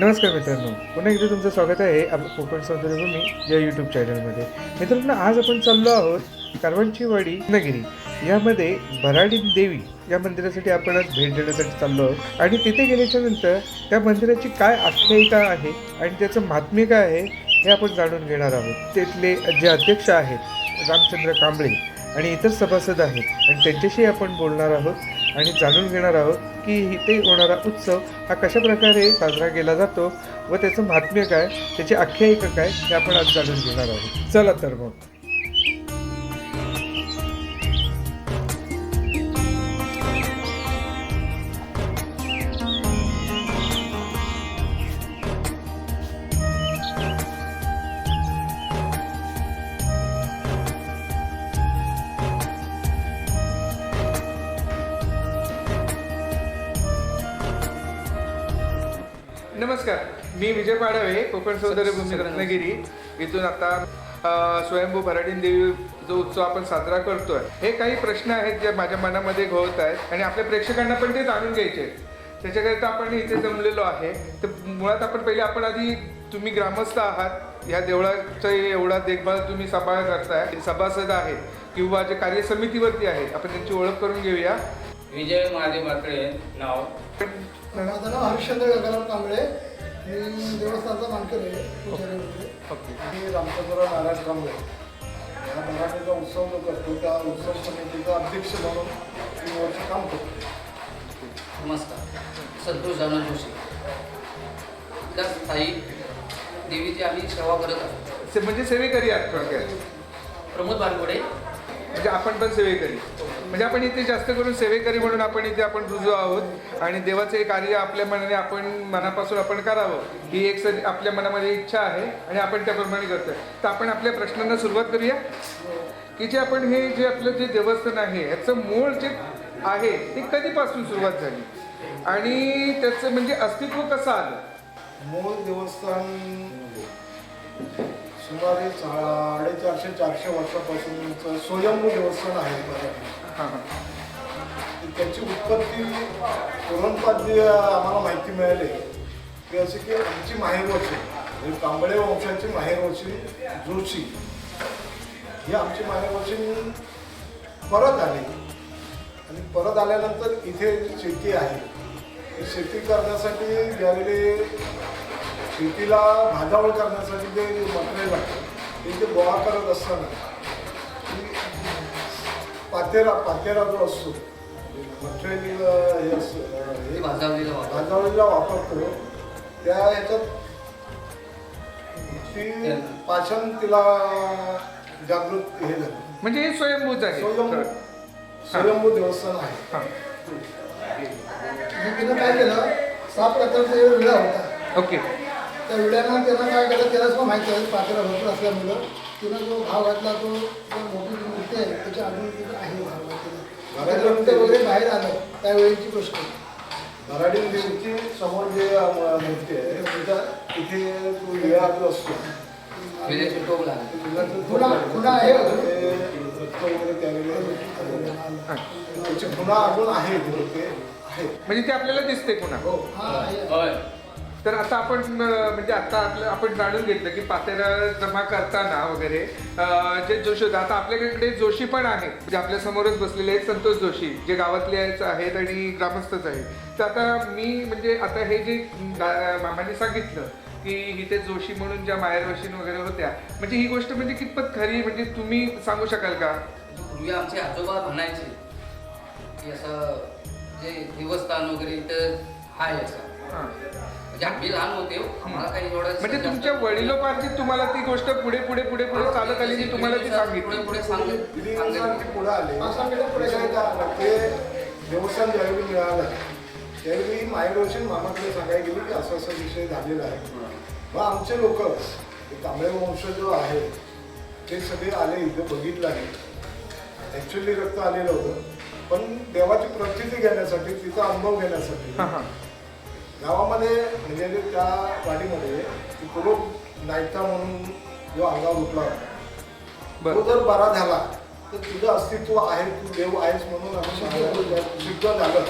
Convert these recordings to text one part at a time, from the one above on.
नमस्कार मित्रांनो. पुन्हा एकदा तुमचं स्वागत आहे. आपलं कोकण सौंदर्यभूमी या यूट्यूब चॅनलमध्ये मित्रांनो आज आपण चाललो आहोत कारवांची वाडी रत्नागिरी. यामध्ये भराडी देवी या मंदिरासाठी आपण आज भेट देण्यासाठी चाललो आहोत. आणि तिथे गेल्याच्यानंतर त्या मंदिराची काय आख्यायिका आहे आणि त्याचं महात्म्य काय आहे हे आपण जाणून घेणार आहोत. तिथले जे अध्यक्ष आहेत रामचंद्र कांबळे आणि इतर सभासद आहेत. आणि त्यांच्याशी आपण बोलणार आहोत. आणि जाणून घेणार आहोत की इथे होणारा उत्सव हा कशा प्रकारे साजरा केला जातो व त्याचं महात्म्य काय त्याची आख्यायिका काय हे आपण आज जाणून घेणार आहोत. चला तर मग. पाडवे कोकण सौंदर्य भूमी रत्नागिरी. इथून आता स्वयंभू भराडीन देवी जो उत्सव आपण साजरा करतोय हे काही प्रश्न आहेत जे माझ्या मनामध्ये घोळत आहेत आणि आपल्या प्रेक्षकांना पण ते जाणून घ्यायचे आहेत. त्याच्याकरिता आपण इथे जमलेलो आहे. तर मुळात आपण पहिले आपण आधी तुम्ही ग्रामस्थ आहात. या देवळाचा एवढा देखभाल तुम्ही सांभाळ करताय. सभासद आहेत किंवा जे कार्य समितीवरती आहेत. आपण त्यांची ओळख करून घेऊया. विजय महादेव मात्रे नाव हरिश्चंद्र गंगाराम कांबळे. मी देवस्थानचा मानकर आहे रामचंद्र नारायण कांबळे या मराठीचा उत्सव जो करतो त्या उत्सव समितीचा अध्यक्ष म्हणून तीन वर्ष काम करतो. नमस्कार. संतोष दाना जोशी. आपल्या स्थायी देवीची आम्ही सेवा करत आहोत. से- म्हणजे सेवेकरी आहात थोडक्यात प्रमोद बारगोडे म्हणजे आपण पण सेवेकरी. म्हणजे आपण इथे जास्त करून सेवेकरी म्हणून आपण इथे आपण रुजू आहोत. आणि देवाचं हे कार्य आपल्या मनाने आपण मनापासून आपण करावं ही एक सर आपल्या मनामध्ये इच्छा आहे आणि आपण त्याप्रमाणे करतोय. तर आपण आपल्या प्रश्नांना सुरुवात करूया. की जे आपण हे जे आपलं जे देवस्थान आहे याचं मूळ जे आहे ते कधीपासून सुरुवात झाली? आणि त्याचं म्हणजे अस्तित्व कसं आलं? मूळ देवस्थान सुमारे साडेचारशे चारशे वर्षापासूनचं स्वयंभू देवस्थान आहे मराठी त्याची उत्पत्ती पुरणपाद्य आम्हाला माहिती मिळाली. की असे की आमची माहेरवची म्हणजे कांबळे वंशाची माहेरवची जोशी ही आमची माहेरवची परत आली. आणि परत आल्यानंतर इथे शेती आहे. ती शेती करण्यासाठी ज्यावेळी शेतीला भाजावळ करण्यासाठी जे मटेरियल आहे ते ते गोळा करत असताना ती पातेरा पातेरा जो असतो मटेरियल हे असतं ते हे वापरतो. त्या ह्याच्यात ती पाचन तिला जागृत हे झालं. म्हणजे हे स्वयंभूच आहे. स्वयंभू स्वयंभू देवस्थान आहे. मी तिनं काय केलं सात प्रकारचा विडा होता. ओके. त्या विड्यानं त्यानं काय केलं त्याला सुद्धा माहिती आहे पात्र भरपूर असल्यामुळं तिनं जो भाव घातला तो जो मोठी जी मूर्ती आहे त्याच्या अजून तिथं आहे भाव घातलेला. वगैरे बाहेर आलं त्यावेळेची गोष्ट. मराठी देवीची समोर जे मूर्ती आहे तिचा तिथे तो विळा जो असतो. विळाचं खुणा आहे ते अजून. हां त्याची खुणा आहे ते आहे म्हणजे ते आपल्याला दिसते पुन्हा. हो. हा तर आता आपण म्हणजे आता आपलं आपण जाणून घेतलं की पातेरा जमा करताना वगैरे जे जोशी होतं आता आपल्याकडे जोशी पण आहेत. म्हणजे आपल्या समोरच बसलेले आहेत संतोष जोशी जे गावातलेच आहेत आणि ग्रामस्थच आहेत. तर आता मी म्हणजे आता हे जे मामाने सांगितलं की इथे जोशी म्हणून ज्या माहेरवशीन वगैरे होत्या म्हणजे ही गोष्ट म्हणजे कितपत खरी? म्हणजे तुम्ही सांगू शकाल का? पूर्वी आमचे आजोबा म्हणायचे की असं जे देवस्थान वगैरे इथं आहे असं. आम्ही लहान होते. आम्हाला काही एवढं म्हणजे तुमच्या वडिलोपार्जित तुम्हाला ती गोष्ट पुढे पुढे पुढे पुढे चालत आली तुम्हाला ती पुढे सांगितली. पुढे सांगितलं सांगितलं. पुढे आले. ते देवस्थान ज्यावेळी मिळालं त्यावेळी मायरोशन मामाकडे सांगायला गेली की असा असा विषय झालेला आहे. मग आमचे लोक तांबळे वंश जो आहे ते सगळे आले इथे बघितलं आहे. ॲक्च्युली रक्त आलेलं होतं. पण देवाची प्रचिती घेण्यासाठी तिचा अनुभव घेण्यासाठी हां हां. गावामध्ये म्हणजे त्या वाडीमध्ये कुरूप नायटा म्हणून जो अंगावर उठला होता तो जर बरा झाला तर तुझं अस्तित्व आहे तू देव आहेस म्हणून मानायला सिद्ध झालं.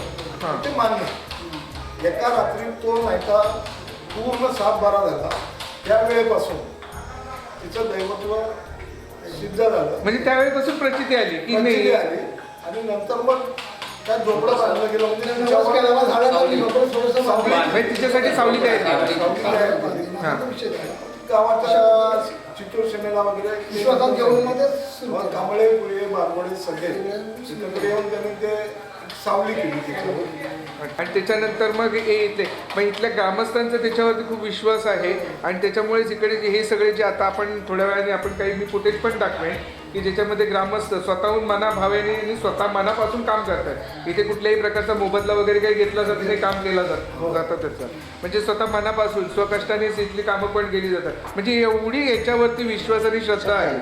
ते मान्य. एका रात्री तो नायका पूर्ण सात बारा झाला. त्यावेळेपासून तिचं दैवत्व सिद्ध झालं. म्हणजे त्यावेळेपासून प्रचिती आली आली. आणि नंतर मग त्या झोपडं बांधलं गेलं म्हणजे नवस तिच्यावर केल्यावर झाडाला सावली. नोकरी थोडंसं. मारली. म्हणजे तिच्यासाठी सावली केली केली. हा. विषय झाला. गावाच्या चितूर सेनेला वगैरे विश्वासात घेऊन मग ते सुरू मग केलं. कांबळे पुळे बारबोडे सगळे एकत्र येऊन त्यांनी ते सावली केली तिच्यावर आणि त्याच्यानंतर मग हे इथले मग इथल्या ग्रामस्थांचा त्याच्यावरती खूप विश्वास आहे. आणि त्याच्यामुळेच इकडे जे हे सगळे जे आता आपण थोड्या वेळाने आपण काही मी फुटेज पण टाकवेन की ज्याच्यामध्ये ग्रामस्थ स्वतःहून मनाभावेने आणि स्वतः मनापासून काम करतात. इथे कुठल्याही प्रकारचा मोबदला वगैरे काही घेतला जात नाही काम केलं जात जातं त्याचं. म्हणजे स्वतः मनापासून स्वकष्टानेच इथली कामं पण केली जातात. म्हणजे एवढी याच्यावरती विश्वास आणि श्रद्धा आहे.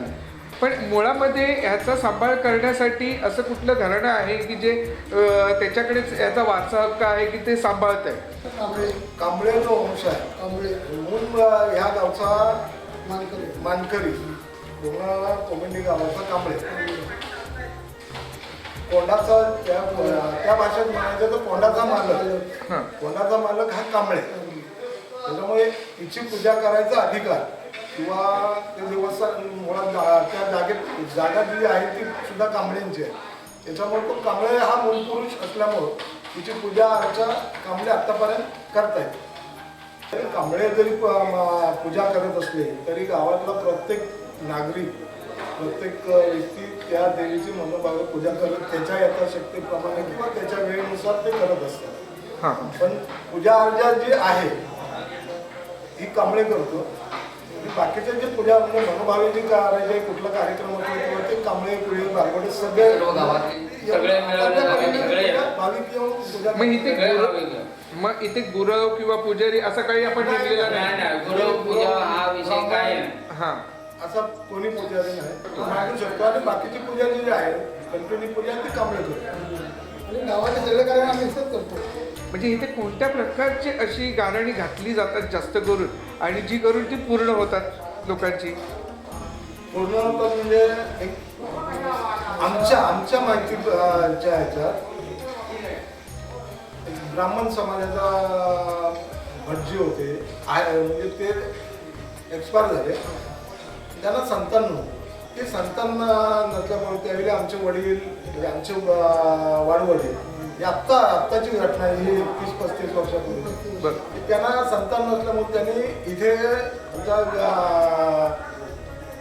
पण मुळामध्ये ह्याचा सांभाळ करण्यासाठी असं कुठलं घराणं आहे की जे त्याच्याकडेच याचा वारसा हक्क आहे की ते सांभाळत आहे कांबळे कांबळे जो वंश आहे. कांबळे. म्हणून ह्या गावचा मानकरी. मानकरी. कोमिंडी गावाचा कांबळे. कोंडाचा त्या त्या भाषेत म्हणायचं तर कोंडाचा मालक. हां. कोंडाचा मालक हा कांबळे. त्याच्यामुळे हिची पूजा करायचा अधिकार. किंवा ते देवस्थान मुळात त्या जागेत जागा जी आहे ती सुद्धा कांबळेंची आहे. त्याच्यामुळे तो कांबळे हा मूळ पुरुष असल्यामुळं तिची पूजा अर्चा कांबळे आत्तापर्यंत करतायत. तरी कांबळे जरी पूजा करत असले तरी गावातला प्रत्येक नागरिक प्रत्येक व्यक्ती त्या देवीची मनोभावे पूजा करत त्याच्या यथाशक्तीप्रमाणे किंवा त्याच्या वेळेनुसार ते करत असतात. पण पूजा अर्चा जी आहे ही कांबळे करतो. बाकीचे जे पूजा म्हणजे मनोभावे जी करायचे कुठला कार्यक्रम होतो किंवा ते कांबळे पुळे बारगोडे सगळे भाविक येऊन पूजा मग इथे गुरव. मग इथे गुरव किंवा पुजारी असं काही आपण नाही नाही नाही? गुरु पूजा हा विषय काय आहे? हां. असा कोणी पुजारी नाही. तो मागू शकतो आणि बाकीची पूजा जी आहे कंटिन्यू पूजा ती कांबळे करतो आणि गावाचे सगळे कार्य आम्ही एकच करतो. म्हणजे इथे कोणत्या प्रकारची अशी गाणी घातली जातात जास्त करून? आणि जी करून ती पूर्ण होतात लोकांची? पूर्ण होतात म्हणजे एक आमच्या आमच्या माहितीच्या ह्याच्यात ब्राह्मण समाजाचा भटजी होते. आय म्हणजे ते एक्सपायर झाले. त्यांना संतान नव्हतं ते संतान नसल्यामुळे त्यावेळी आमचे वडील म्हणजे आमचे वा- वाडवडील ही आत्ता आत्ताची घटना आहे, ही तीस पस्तीस वर्षापूर्वी. त्यांना संतान नसल्यामुळे त्यांनी इथे आमच्या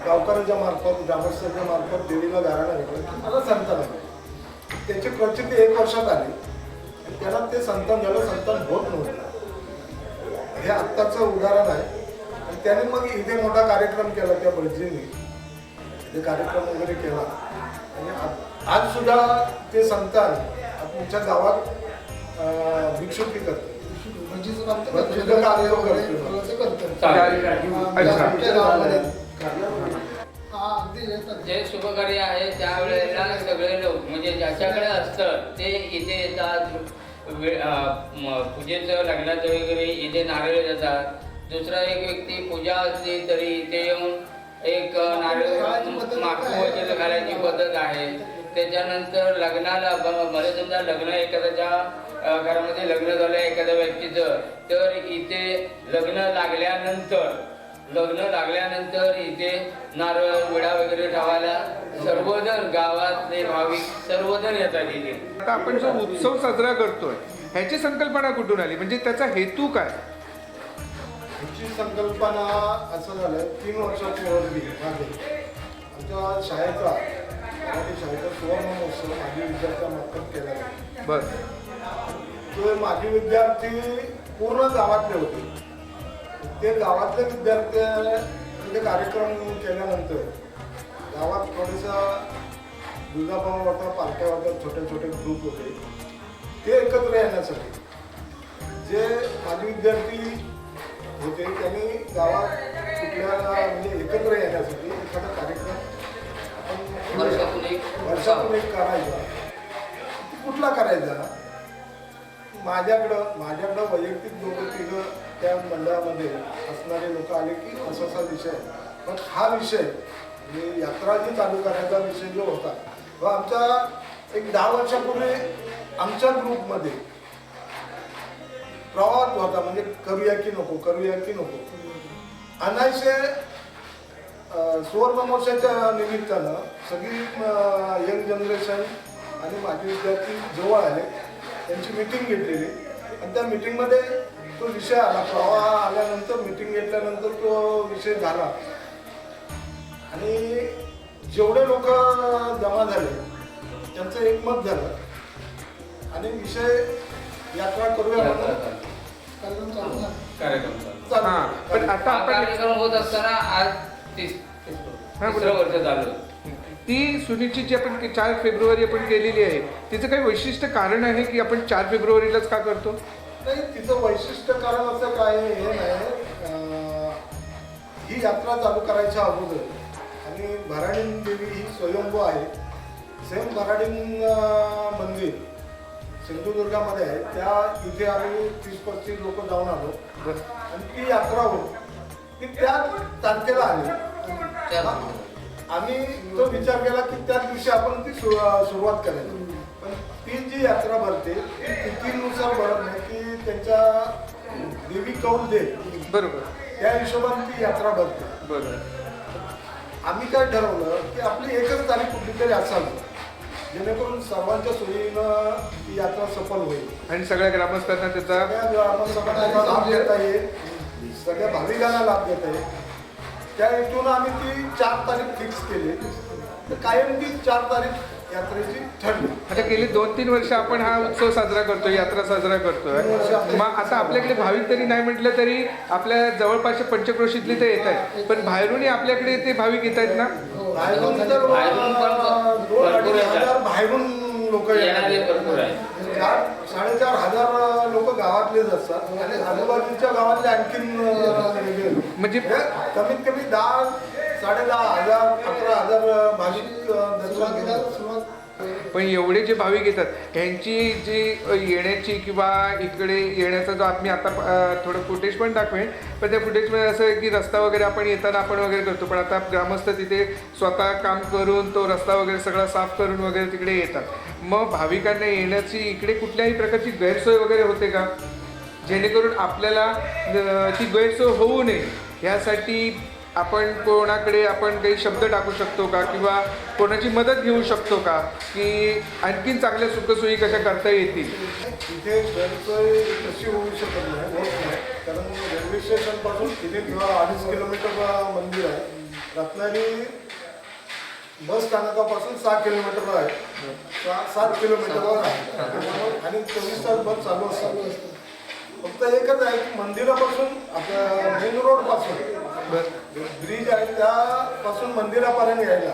गावकऱ्यांच्या मार्फत ग्रामस्थांच्या मार्फत देवीला गाराणा घेतला. मला संतान आहे. त्याची प्रचिती एक वर्षात आली. त्यांना ते संतान झालं संतान होत नव्हतं. हे आत्ताचं उदाहरण आहे. आणि त्याने मग इथे मोठा कार्यक्रम केला त्या भटजींनी ते कार्यक्रम वगैरे केला. आणि आज सुद्धा ते संतान तुमच्या गावात भजीचं करतो. कार्य वगैरे करतो. सगळं ते करतो. चालेल. अच्छा. आमच्या गावामध्ये. हा, अगदी येतात. जे शुभकार्य आहे त्यावेळेला सगळे लोक म्हणजे ज्याच्याकडे असतं ते इथे येतात पूजेचं लग्नाचं वगैरे इथे नारळ देतात दुसरा एक व्यक्ती पूजा असली तरी इथे येऊन एक नारळ मागू वगैरे घालायची पद्धत आहे त्याच्यानंतर लग्नाला मला समजा लग्न एखाद्याच्या घरामध्ये लग्न झालं एखाद्या व्यक्तीचं. तर इथे लग्न लागल्यानंतर लग्न लागल्यानंतर इथे नारळ विडा वगैरे ठेवायला सर्वजण गावातले भाविक सर्वजण येतात इथे. आता आपण जो उत्सव साजरा करतोय ह्याची संकल्पना कुठून आली? म्हणजे त्याचा हेतू काय? आमची संकल्पना असं झालं तीन वर्षापूर्वी मागे आमच्या शाळेचा मराठी शाळेचा सुवर्ण महोत्सव माजी विद्यार्थ्यांमार्फत केला बर. ते माजी विद्यार्थी पूर्ण गावातले होते. ते गावातले विद्यार्थ्यांचे म्हणजे कार्यक्रम केल्यानंतर गावात थोडेसा दुधाभाव होता पालख्या होत्या छोटे छोटे ग्रुप होते. ते एकत्र येण्यासाठी जे माजी विद्यार्थी होते त्यांनी गावात कुठल्या म्हणजे एकत्र येण्यासाठी एखादा कार्यक्रम वर्षातून एक वर्षातून एक करायचा. कुठला करायचा? माझ्याकडं माझ्याकडं वैयक्तिक लोक तिघं त्या मंडळामध्ये असणारे लोक आले की असा असा विषय. पण हा विषय म्हणजे यात्रा जी चालू करायचा विषय जो होता तो आमचा एक दहा वर्षापूर्वी आमच्या ग्रुपमध्ये प्रवास होता. म्हणजे करूया की नको करूया की नको. अनायसे अं, सुवर्णमहोत्सवाच्या निमित्तानं सगळी यंग जनरेशन आणि माझे विद्यार्थी जवळ आले. त्यांची मिटिंग घेतलेली. आणि त्या मिटिंगमध्ये तो विषय आला. प्रवाह आल्यानंतर मिटिंग घेतल्यानंतर तो विषय झाला. आणि जेवढे लोक जमा झाले त्यांचं एकमत झालं. आणि विषय यात्रा करूया कार्यक्रम चालू कार्यक्रम. हा, पण आता आपण कार्यक्रम होत असताना आज हा. वर्ष चालू ती सुनिश्चित जी आपण चार फेब्रुवारी आपण केलेली आहे. तिचं काही वैशिष्ट्य कारण आहे की आपण चार फेब्रुवारीलाच का करतो? नाही तिचं वैशिष्ट्य कारण असं काय आहे, हे नाही. अं, ही यात्रा चालू करायच्या अगोदर. आणि भराडीन देवी ही स्वयंभू आहे. सेम भराडीन अं, मंदिर सिंधुदुर्गामध्ये आहे. त्या इथे आम्ही तीस पस्तीस लोक जाऊन आलो. आणि ती यात्रा होती ती त्या तारखेला आली. आम्ही तो विचार केला की त्या दिवशी आपण ती सुरुवात करायची पण ती जी यात्रा भरते ती तिथीनुसार भरत नाही की त्यांच्या देवी कौल दे बरोबर. त्या हिशोबाने ती यात्रा भरते. बरोबर. आम्ही काय ठरवलं की आपली एकच तारीख कुठली तरी असावी. जेणेकरून सर्वांच्या सोयीनं ती यात्रा सफल होईल. आणि सगळ्या ग्रामस्थांना त्याचा सगळ्या ग्रामस्थांना लाभ देता येईल. सगळ्या भाविकांना लाभ देता येईल. त्या हेतून आम्ही ती चार तारीख फिक्स केली. तर कायम ती चार तारीख यात्रेची ठरली. आता गेली दोन तीन वर्ष आपण हा उत्सव साजरा करतोय यात्रा साजरा करतोय. मग आता आपल्याकडे भाविक तरी नाही म्हटलं तरी आपल्या जवळपासच्या पंचक्रोशीतले ते येत आहेत. पण बाहेरूनही आपल्याकडे ते भाविक येत आहेत ना? बाहेरून तर बाहेरून लोक येणारे भरपूर आहे. चार साडेचार हजार लोक गावातलेच असतात. आणि आजूबाजूच्या गावातले आणखीन. म्हणजे कमीत कमी दहा साडे दहा हजार अकरा हजार भाविक सुरुवात पण एवढे जे भाविक येतात ह्यांची जी येण्याची किंवा इकडे येण्याचा जो आम्ही आता थोडं फुटेज पण दाखवेन पण त्या फुटेजमध्ये असं आहे की रस्ता वगैरे आपण येताना आपण वगैरे करतो पण आता ग्रामस्थ तिथे स्वतः काम करून तो रस्ता वगैरे सगळा साफ करून वगैरे तिकडे येतात. मग भाविकांना येण्याची इकडे कुठल्याही प्रकारची गैरसोय वगैरे होते का? जेणेकरून आपल्याला ती गैरसोय होऊ नये. ह्यासाठी आपण कोणाकडे आपण काही शब्द टाकू शकतो का? किंवा कोणाची मदत घेऊ शकतो का? की आणखीन चांगल्या सुखसोयी कशा करता येतील? इथे गैरसोय कशी होऊ शकत नाही होत नाही. कारण रेल्वे स्टेशनपासून तिथे किंवा अडीच किलोमीटर मंदिर आहे. रत्नागिरी बस स्थानकापासून सहा किलोमीटर आहे. सात किलोमीटरवर आहे. आणि चोवीस तास बस चालू असतात. फक्त एकच आहे की मंदिरापासून आपल्या मेन रोडपासून. ब्रिज आहे त्यापासून मंदिरापर्यंत यायला.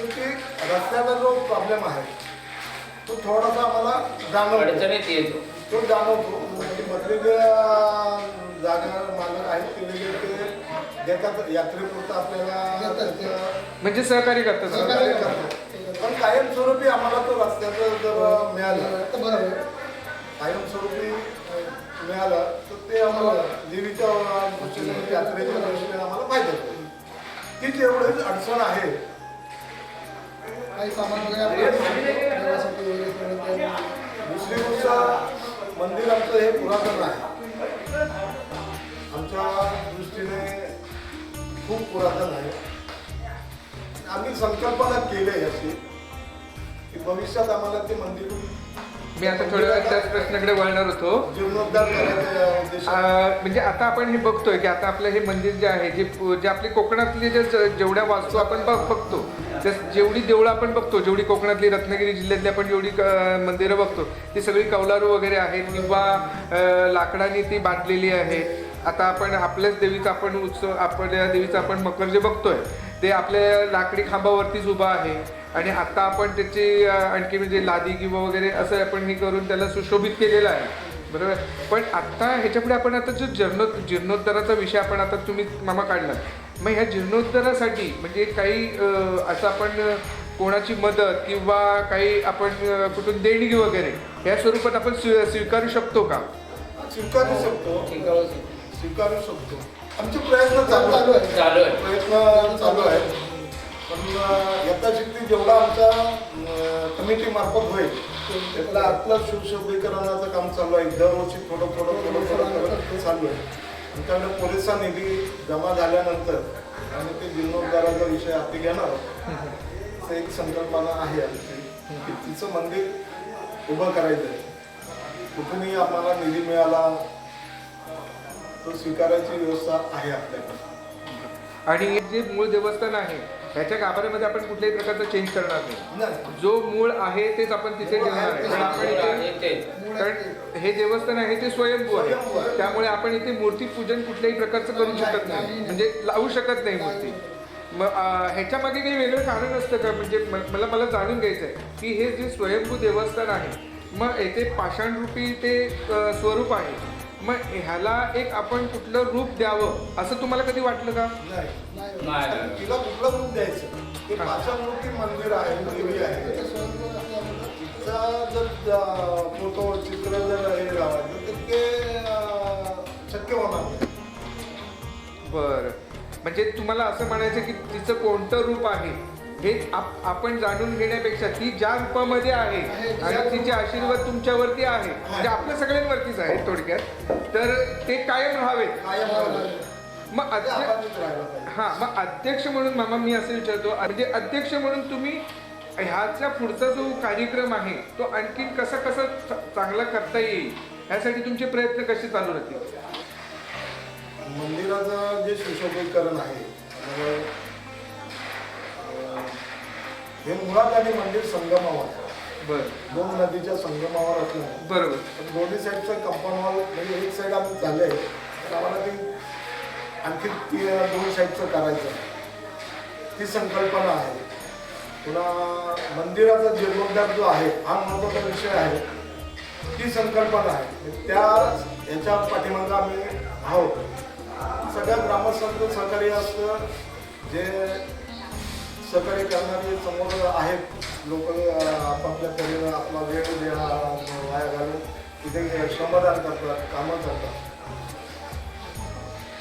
रस्त्याचा जो प्रॉब्लेम आहे तो थोडासा आम्हाला जाणवतो. येतो. तो जाणवतो. म्हणजे मधले जागा मालक आहेत ते वेगळे ते देतात यात्रेपुरतं आपल्याला म्हणजे सहकार्य करतात. सहकार्य करतात. पण कायमस्वरूपी आम्हाला तो रस्त्याचं जर मिळालं तर बरं. कायमस्वरूपी मिळालं तर ते आम्हाला देवीच्या दृष्टीने यात्रेच्या दृष्टीने आम्हाला फायदा होतो. तीच एवढीच अडचण आहे. काही सामान वगैरे दुसरी गोष्ट मंदिर आमचं हे पुरातन आहे. आमच्या दृष्टीने खूप पुरातन आहे. आम्ही संकल्पना केली याची की भविष्यात आम्हाला ते मंदिर मी आता थोड्या वेळात त्याच प्रश्नाकडे वळणार होतो. जीर्णोद्धार म्हणजे आता आपण हे बघतोय की आता आपलं हे मंदिर जे आहे जे जे आपले कोकणातले जे ज- जेवढ्या वास्तू आपण बघ बघतो त्या जेवढी देवळं आपण बघतो जेवढी कोकणातली रत्नागिरी जिल्ह्यातली आपण जेवढी क- मंदिरं बघतो ती सगळी कौलारू वगैरे आहेत किंवा अं, लाकडाने ती बांधलेली आहेत आता आपण आपल्याच देवीचा आपण उत्सव आपल्या देवीचा आपण मकर जे बघतोय ते आपल्या लाकडी खांबावरतीच उभा आहे. आणि आता आपण त्याची आणखी म्हणजे लादी किंवा वगैरे असं आपण हे करून त्याला सुशोभित केलेलं आहे. बरोबर? पण आता ह्याच्यापुढे आपण आता जो जीर्णो जीर्णोद्धाराचा विषय आपण आता तुम्ही मामा काढला मग ह्या जीर्णोद्धारासाठी म्हणजे काही असं आपण कोणाची मदत किंवा काही आपण कुठून देणगी वगैरे ह्या स्वरूपात आपण स्वी स्वीकारू शकतो का? स्वीकारू शकतो. स्वीकारू शकतो. आमचे प्रयत्न चालू चालू आहे चालू आहे प्रयत्न चालू आहेत. पण अं, यथाशक्ती जेवढा आमचा कमिटी मार्फत होईल त्यातला आतला सुशोभीकरणाचं काम चालू आहे. दरवर्षी थोडं थोडं थोडं थोडं चालू आहे. त्यामुळे पोलिसा निधी जमा झाल्यानंतर आणि ते जीर्णोद्धाराचा विषय हाती घेणार ते एक संकल्पना आहे आमची की तिचं मंदिर उभं करायचं आहे. कुठूनही आम्हाला निधी मिळाला तो स्वीकारायची व्यवस्था आहे आपल्याकडे. आणि जे मूळ देवस्थान आहे ह्याच्या गाभाऱ्यामध्ये आपण कुठल्याही प्रकारचं चेंज करणार नाही. जो मूळ आहे तेच आपण तिथे ठेवणार आहे. पण आपण इथे कारण हे देवस्थान आहे ते स्वयंभू आहे. त्यामुळे आपण इथे मूर्ती पूजन कुठल्याही प्रकारचं करू शकत नाही. म्हणजे लावू शकत नाही मूर्ती. मग ह्याच्या मागे काही वेगळं कारण असतं का? म्हणजे म- मला मला जाणून घ्यायचं आहे की हे जे स्वयंभू देवस्थान आहे मग येथे पाषाणरूपी ते स्वरूप आहे. मग ह्याला एक आपण कुठलं रूप द्यावं? असं तुम्हाला कधी वाटलं का? नाही. नाही. नाही आणि तिला कुठलं रूप द्यायचं? ते पाचमूर्ती मंदिर आहे देवी आहे. तिचा जर फोटो चित्र जर हे लावायचं तर ते अं, शक्य होणार नाही. बरं. म्हणजे तुम्हाला असं म्हणायचं की तिचं कोणतं रूप आहे? हे आप- आपण जाणून घेण्यापेक्षा ती ज्या रूपामध्ये आहे आणि तिचे आशीर्वाद तुमच्यावरती आहे म्हणजे आपल्या सगळ्यांवरतीच आहे थोडक्यात. तर ते कायम राहावेत. मग ते अध्य आपणच राहायला पाहिजे. हा मग अध्यक्ष म्हणून मामा मी असं विचारतो म्हणजे अध्यक्ष म्हणून तुम्ही ह्याचा पुढचा जो कार्यक्रम आहे तो आणखीन कसा कसा चांगला करता येईल? ह्यासाठी तुमचे प्रयत्न कसे चालू राहतील? मंदिराचं जे सुशोभीकरण आहे हे मुळात आणि मंदिर संगमावर. बरं. दोन नदीच्या संगमावर असल्याने बरोबर. दोन्ही साईडचं कंपाऊंड वॉल म्हणजे एक साईड आम्ही झाले तर आम्हाला ते आणखी ती दोन साईडचं करायचं. ती संकल्पना आहे. पुन्हा मंदिराचा जीर्णोद्धार जो आहे हा महत्त्वाचा विषय आहे. ती संकल्पना आहे. त्या याच्या पाठीमागं आम्ही आहोत. सगळ्या ग्रामस्थांचं सहकार्य असतं. जे सहकार्य करणारे समोर आहेत. लोक आपापल्या तऱ्हेनं आपला वेळ द्या वाया घालून तिथे श्रमदान करतात कामं करतात.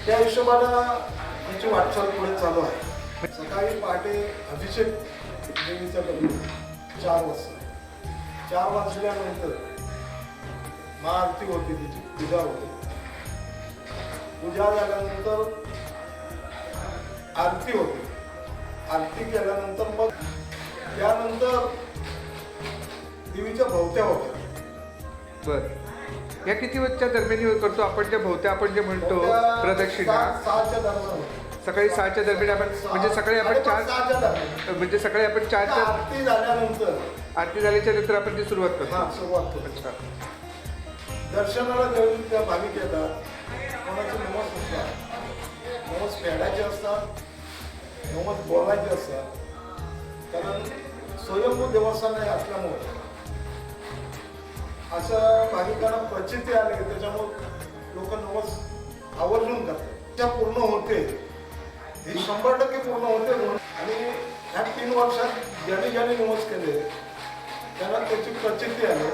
त्या हिशोबानं आमची वाटचाल पुढे चालू आहे. सकाळी पहाटे अभिषेक देवीचा करू चार वाजता. चार वाजल्यानंतर महाआरती होती तिची पूजा होते. पूजा झाल्यानंतर आरती होते. आरती केल्यानंतर मग त्यानंतर देवीच्या भोवत्या होत्या. बर. या किती वेळच्या दरम्यान करतो? आपण जे भोवत्या आपण जे म्हणतो भोवत्या प्रदक्षिणा. सहा- सहाच्या दरम्यान. होत्या. सकाळी सहाच्या दरम्यान आपण म्हणजे सकाळी आपण साडेपाच- चार सहाच्या दरम्यान. म्हणजे सकाळी आपण चारच्या आरती झाल्यानंतर. आरती झाल्याच्यानंतर आपण ती सुरुवात हा करतो सुरुवात करतो. अच्छा. दर्शनाला जेवढी त्या भाविक येतात. कोणाचे नमस असतात नमस फेडायचे असतात नमस बोलायचे असतात कारण स्वयंभू देवस्थान हे असल्यामुळे. असं भाविकांना प्रचिती आली त्याच्यामुळे लोक नमस आवर्जून करतात. त्या पूर्ण होते. ही शंभर टक्के पूर्ण होते म्हणून. आणि ह्या तीन वर्षात ज्याने ज्याने नमस केले त्यांना त्याची प्रचिती आली.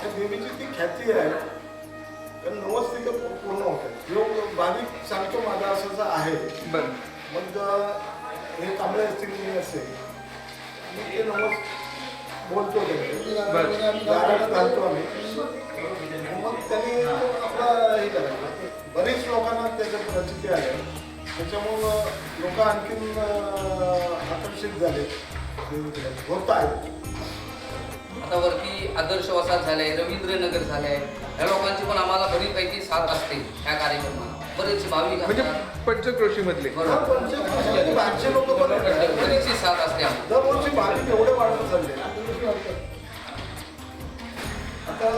त्या देवीची ती ख्याती आहे. कारण नवस तिथे पूर्ण होते. जो भाविक सांगतो माझा असं आहे. मग हे कांबळे असतील मी असेल मी ते नवस बोलतो घालतो आम्ही. मग त्यांनी आपला हे बरेच लोकांना त्याच्या प्रचिती आहे त्याच्यामुळं लोक आणखीन आकर्षित झाले. होत आहेत आता वरती आदर्श वसाहत झाले रवींद्रनगर झाले या लोकांची पण आम्हाला बरीपैकी साथ असते ह्या कार्यक्रमाला बरेचसे भाविक म्हणजे असतात. पंचक्रोशी मधले हा, बरोबर पंचक्रोशीचे बाहेरचे लोक पण येतात. बरीचशी साथ असते दरवर्षी भाविक एवढे वाढत चालले आता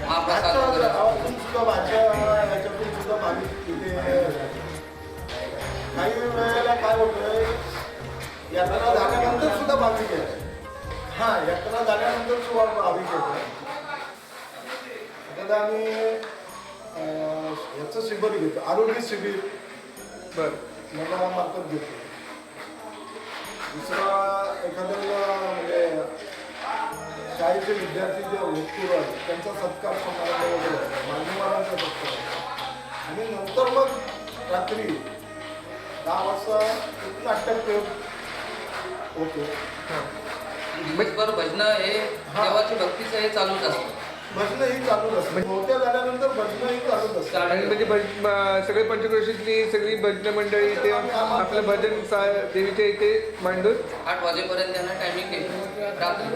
महाप्रसाद आजच्या वगैरे. गावातून सुद्धा भाज्या याच्यातून सुद्धा भाविक इथे काही वेळेला काय होतंय यात्रा झाल्यानंतर सुद्धा भाविक येतात. हा यात्रा झाल्यानंतर सुद्धा भाविक येतात. आता आम्ही अं, याचं शिबिर घेतो. आरोग्य शिबिर. बरं. मंडळामार्फत घेतो. दुसरा एखाद्याला म्हणजे शाळेचे विद्यार्थी जे होतकरू आहेत त्यांचा सत्कार समारंभ वगैरे. मान्यवरांचा सत्कार. आणि नंतर मग रात्री दहा वाजता एक नाट्यप्रयोग होतो. हां. दिवसभर भजनं हे. देवाची भक्तीचं हे चालूच असतं. भजनं ही चालूच असते मोठ्या झाल्यानंतर भजनं ही चालूच असते आणि म्हणजे भज- म- सगळे पंचक्रोशीतली सगळी भजन मंडळी इथे आपलं भजन सा- देवीच्या इथे मांडून आठ वाजेपर्यंत त्यांना टायमिंग दिलं रात्री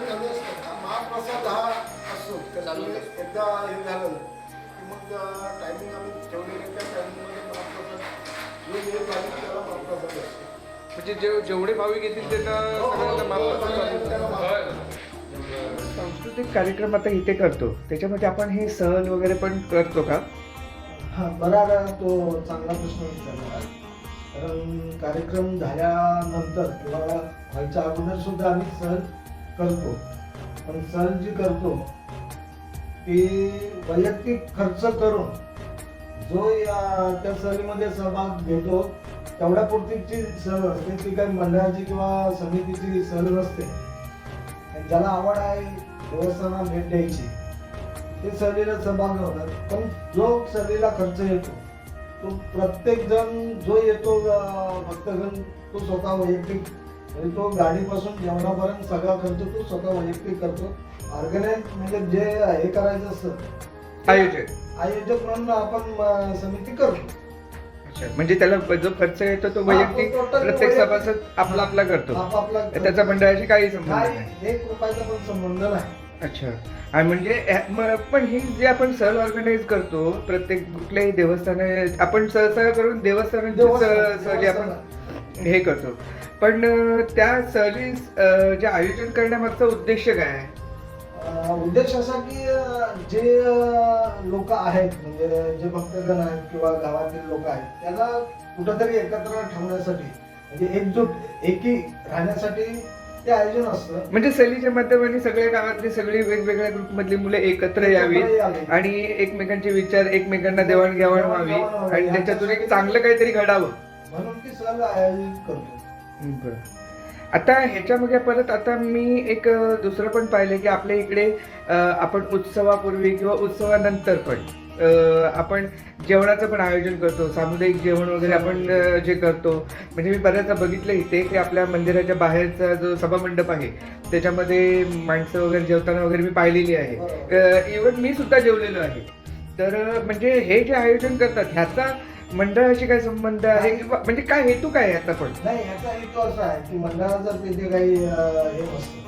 महाप्रसाद हा असतो. चालू त्याच्यामुळे एकदा हे झालं की मग टायमिंग आम्ही ठेवलेले त्या टायमिंगमध्ये महाप्रसाद जो वेळ झाली त्याला महाप्रसाद असतो. म्हणजे जे जेवढे भाविक येतील त्यांना सगळ्यांना महाप्रसाद चालू त्याला महाप्रसाद. सांस्कृतिक कार्यक्रम आता इथे करतो. त्याच्यामध्ये आपण हे सहल वगैरे पण करतो का? हा बरा तो चांगला प्रश्न विचारला कारण कार्यक्रम झाल्यानंतर किंवा व्हायच्या अगोदर सुद्धा आम्ही सहल करतो. पण सहल जी करतो ती वैयक्तिक खर्च करून जो या त्या सहलीमध्ये सहभाग घेतो तेवढ्या पुरतीची सहल असते. ती काही मंडळाची किंवा समितीची सहल नसते. आणि ज्याला आवड आहे देवस्थानाला भेट द्यायची. ते सहलीला सहभाग होतात. पण जो सहलीला खर्च येतो तो प्रत्येक जण जो येतो भक्तगण तो स्वतः वैयक्तिक. म्हणजे तो गाडीपासून जेवणापर्यंत सगळा खर्च तो स्वतः वैयक्तिक करतो. ऑर्गनाईज म्हणजे जे हे करायचं असतं आयोजन आयोजक. म्हणून आपण समिती करतो. अच्छा. म्हणजे त्याला जो खर्च येतो तो वैयक्तिक total प्रत्येक सभासद आपला आपला करतो. आपापला त्याचा मंडळाशी काही संबंध नाही. एक रुपयाचा पण संबंध नाही. अच्छा. आणि म्हणजे ह्या- म- पण ही जे आपण सहल ऑर्गनाईज करतो प्रत्येक कुठल्याही देवस्थान आपण सहसा करून देवस्थानांची देवस्थान- सह- सहली आपण हे करतो. पण अं, त्या सहली अं, जे आयोजन करण्यामागचा उद्देश काय आहे? अं, उद्देश असा की अं, जे लोक आहेत म्हणजे जे भक्तगण आहेत किंवा गावातील लोक आहेत त्याला कुठंतरी एकत्र ठेवण्यासाठी म्हणजे एकजूट एकी राहण्यासाठी ते आयोजन असतं म्हणजे सहलीच्या माध्यमाने सगळ्या गावातली सगळी वेगवेगळ्या ग्रुप मधली मुलं एकत्र यावी. आणि एकमेकांचे विचार एकमेकांना देवाणघेवाण व्हावी देवाणघेवाण व्हावी. आणि त्याच्यातून एक चांगलं काहीतरी घडावं म्हणून ती सहल आयोजित करतो बरं. आता ह्याच्यामध्ये परत आता मी एक दुसरं पण पाहिलं की आपल्या इकडे आपण उत्सवापूर्वी किंवा उत्सवानंतर पण आपण जेवणाचं पण आयोजन करतो सामुदायिक जेवण वगैरे आपण जे करतो. म्हणजे मी बऱ्याचदा बघितलं इथे की आपल्या मंदिराच्या बाहेरचा जो सभामंडप आहे त्याच्यामध्ये माणसं वगैरे जेवताना वगैरे मी पाहिलेली आहे. इवन मी सुद्धा जेवलेलो आहे. तर म्हणजे हे जे आयोजन करतात ह्याचा मंडळाशी काय संबंध आहे? किंवा म्हणजे काय हेतू काय आहे आता पण? नाही ह्याचा हेतू असा आहे की मंडळात जर तिथे काही अं, हे नसतं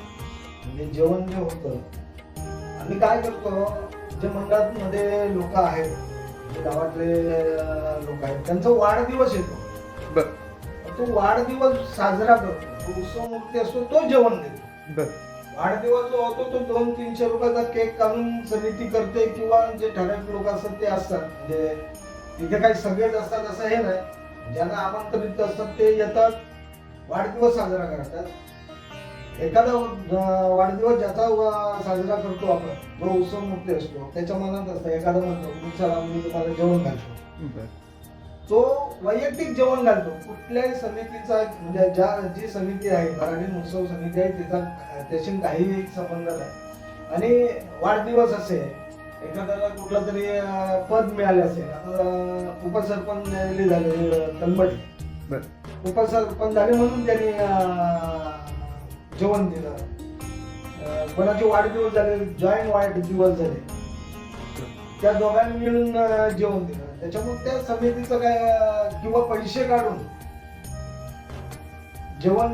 म्हणजे जेवण जे होतं आम्ही काय करतो जे मंडळात मध्ये लोक आहेत जे गावातले लोक आहेत त्यांचा वाढदिवस येतो. बर. तो वाढदिवस साजरा करतो. तो उत्सव मूर्ती असतो तो जेवण देतो. बर. वाढदिवस जो होतो तो दोन तीनशे रुपयाचा केक काढून समिती करते किंवा जे ठराविक लोक असतात ते असतात. म्हणजे तिथे काही सगळेच असतात असं हे नाही. ज्यांना आमंत्रित असतात ते येतात. वाढदिवस साजरा करतात. एखादा वाढदिवस ज्याचा साजरा करतो आपण जो उत्सव मुक्ती असतो त्याच्या मनात असतं एखादा म्हणतो "मी चला मी तुम्हाला जेवण घालतो. तो वैयक्तिक जेवण घालतो. कुठल्याही समितीचा म्हणजे ज्या जी समिती आहे मराठी उत्सव समिती आहे तिचा त्याशी काही संबंध नाही. आणि वाढदिवस असेल एखाद्याला कुठला तरी अं, पद मिळाले असेल आता उपसरपंच झाले बर. उपसरपंच झाले म्हणून त्यांनी अं, जेवण दिलं. अं, कोणाचे वाढदिवस झाले जॉईंट वाढदिवस झाले. त्या दोघांनी मिळून अं, जेवण दिलं. त्याच्यामुळे त्या समितीचं काय अं, किंवा पैसे काढून जेवण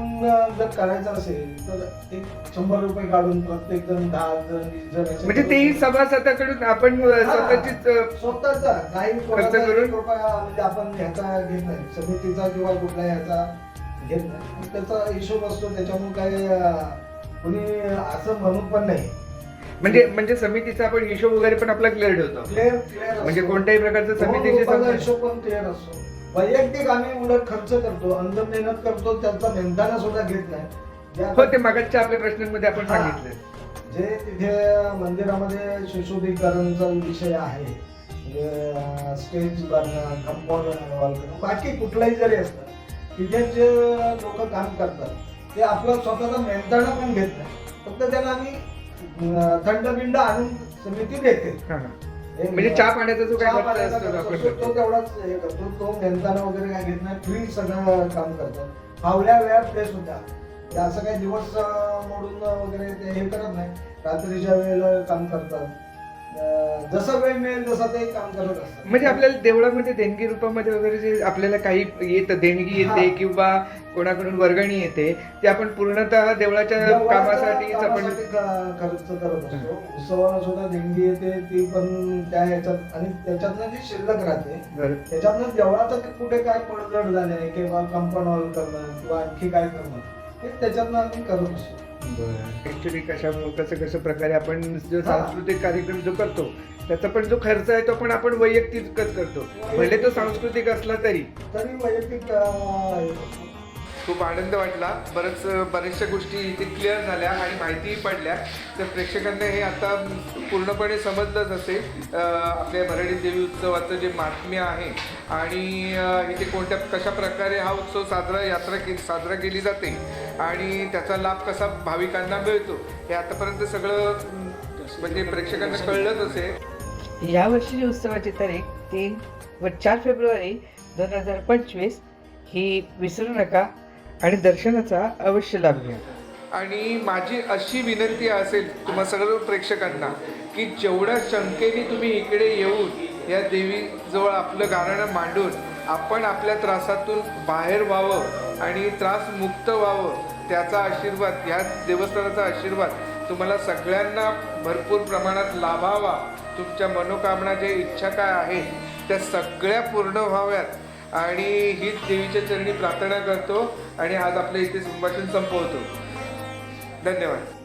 जर करायचं असेल तर एक शंभर रुपये काढून प्रत्येक जण दहा जण वीस जण असे म्हणजे तेही सभासदाकडून आपण हा. स्वतःचीच अ, स्वतःचा काही कोणाचा करून? एक रुपया म्हणजे आपण ह्याचा घेत नाही. समितीचा किंवा कुठल्या ह्याचा घेत नाही. त्याचा हिशोब असतो त्याच्यामुळे काही अं, कोणी असं म्हणून पण नाही. म्हणजे म्हणजे समितीचा आपण हिशोब वगैरे पण आपला क्लिअर ठेवतो क्लिअर क्लिअर म्हणजे कोणत्याही प्रकारचं समितीची हिशोब पण क्लिअर असतो. वैयक्तिक आम्ही उलट खर्च करतो अंदर मेहनत करतो त्याचा नेमताना सुद्धा घेत नाही. हो ते मागच्या आपल्या प्रश्नांमध्ये आपण. सांगितलं. जे तिथे मंदिरामध्ये सुशोभीकरणचा विषय आहे म्हणजे स्टेज बनणं कंपाऊंड करणं बाकी कुठलाही जरी असतं तिथे जे लोक काम करतात ते आपलं स्वतःचा मेहनताना पण घेत नाही. फक्त त्यांना आम्ही थंड बिंड आणून समिती देते. म्हणजे चहा पाण्याचा जो काय खर्च असतो तो आपण करतो. तो तेवढाच हे करतो. तो मेहनताना वगैरे काय घेत नाही. फ्री सगळं काम करतात फावल्या वेळात ते सुद्धा. ते असं काही दिवस अं, मोडून वगैरे ते हे करत नाही. रात्रीच्या वेळेला काम करतात. जसा वेळ मिळेल तसा ते काम करत असतात म्हणजे आपल्याला देवळामध्ये देणगी रूपामध्ये वगैरे जे आपल्याला काही येतं देणगी येते. किंवा कोणाकडून वर्गणी येते ते आपण पूर्णतः देवळाच्या आपण कामासाठी क- खर्च करत असतो उत्सवाला सुद्धा देणगी येते ती पण त्या ह्याच्यात आणि त्याच्यातनं जी शिल्लक राहते. त्याच्यातनं देवळाचं कुठे काय पडझड झाले किंवा कंपाऊंड वॉल करणं किंवा आणखी काय करणं हे त्याच्यातनं आम्ही करत असतो ऍक्च्युली कशा कसं कसं प्रकारे आपण जो सांस्कृतिक कार्यक्रम जो करतो त्याचा पण जो खर्च आहे तो पण आपण वैयक्तिकच करतो. भले तो सांस्कृतिक असला तरी. तरी वैयक्तिक अं, खूप आनंद वाटला. बरंच बऱ्याचशा गोष्टी इथे क्लिअर झाल्या आणि माहितीही पडल्या. तर प्रेक्षकांना हे आता पूर्णपणे समजलंच असेल. आपल्या भरडी देवी उत्सवाचं जे महात्म्य आहे आणि इथे कोणत्या कशा प्रकारे हा उत्सव साजरा यात्रा के साजरा केली जाते आणि त्याचा लाभ कसा भाविकांना मिळतो हे आतापर्यंत सगळं म्हणजे प्रेक्षकांना कळलंच असेल. यावर्षीची उत्सवाची तारीख तीन व चार फेब्रुवारी दोन हजार पंचवीस ही विसरू नका. आणि दर्शनाचा अवश्य लाभ घ्या. आणि माझी अशी विनंती असेल तुम्हा सगळ्या प्रेक्षकांना की जेवढ्या शंकेने तुम्ही इकडे येऊन या देवीजवळ आपलं गाणं मांडून आपण आपल्या त्रासातून बाहेर व्हावं आणि त्रासमुक्त व्हावं त्याचा आशीर्वाद या देवस्थानाचा आशीर्वाद तुम्हाला सगळ्यांना भरपूर प्रमाणात लाभावा. तुमच्या मनोकामना ज्या इच्छा काय आहेत त्या सगळ्या पूर्ण व्हाव्यात. आणि हीच देवीच्या चरणी प्रार्थना करतो आणि आज आपल्या इथे संभाषण संपवतो. धन्यवाद.